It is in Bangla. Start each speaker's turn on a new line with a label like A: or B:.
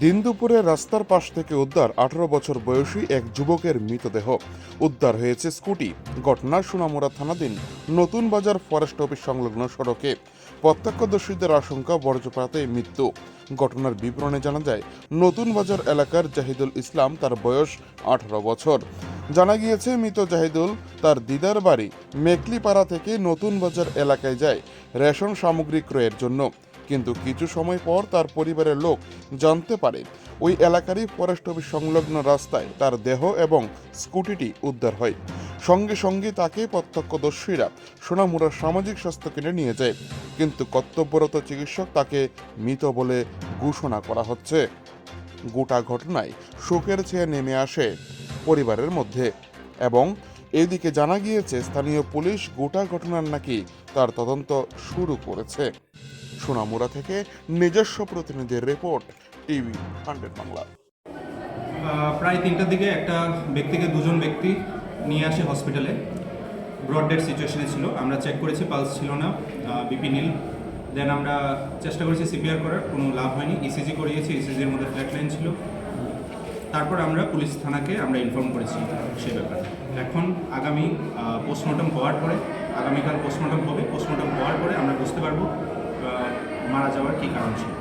A: দিন দুপুরে রাস্তার পাশ থেকে উদ্ধার আঠারো বছর বয়সী এক যুবকের মৃতদেহ। উদ্ধার হয়েছে স্কুটি। ঘটনা সোনামুড়া থানাধীন নতুন বাজার ফরেস্ট অফিস সংলগ্ন সড়কে। প্রত্যক্ষদর্শীদের আশঙ্কা বজ্রপাতে মৃত্যু। ঘটনার বিবরণে জানা যায়, নতুন বাজার এলাকার জাহিদুল ইসলাম তার বয়স আঠারো বছর। জানা গিয়েছে, মৃত জাহিদুল তার দিদার বাড়ি মেকলিপাড়া থেকে নতুন বাজার এলাকায় যায় রেশন সামগ্রী ক্রয়ের জন্য। কিন্তু কিছু সময় পর তার পরিবারের লোক জানতে পারে ওই এলাকারই ফরেস্ট অফিস সংলগ্ন রাস্তায় তার দেহ এবং স্কুটিটি উদ্ধার হয়। সঙ্গে সঙ্গে তাকে প্রত্যক্ষদর্শীরা সোনামুড়ার সামাজিক স্বাস্থ্য কেন্দ্রে নিয়ে যায়। কিন্তু কর্তব্যরত চিকিৎসক তাকে মৃত বলে ঘোষণা করা হচ্ছে। গোটা ঘটনায় শোকের ছেয়ে নেমে আসে পরিবারের মধ্যে এবং এদিকে জানা গিয়েছে, স্থানীয় পুলিশ গোটা ঘটনার নাকি তার তদন্ত শুরু করেছে। সোনামুড়া থেকে নিজস্ব প্রতিনিধির রিপোর্ট টিভি হান্ড্রেড বাংলা
B: প্রায় তিনটার দিকে একটা ব্যক্তিকে দুজন ব্যক্তি নিয়ে আসে হসপিটালে ব্রড ডেড সিচুয়েশনে ছিল। আমরা চেক করেছি পালস ছিল না। বিপি নীল। দেন আমরা চেষ্টা করেছি সিপিআর করার, কোনো লাভ হয়নি। ইসিজি করিয়েছি ইসিজির মধ্যে ফ্ল্যাট লাইন ছিল। তারপর আমরা পুলিশ থানাকে আমরা ইনফর্ম করেছি সে ব্যাপারে। এখন আগামী পোস্টমর্টম হওয়ার পরে, আগামীকাল পোস্টমর্টম হবে। পোস্টমর্টম হওয়ার পরে আমরা বুঝতে পারব কী কারণ ছিল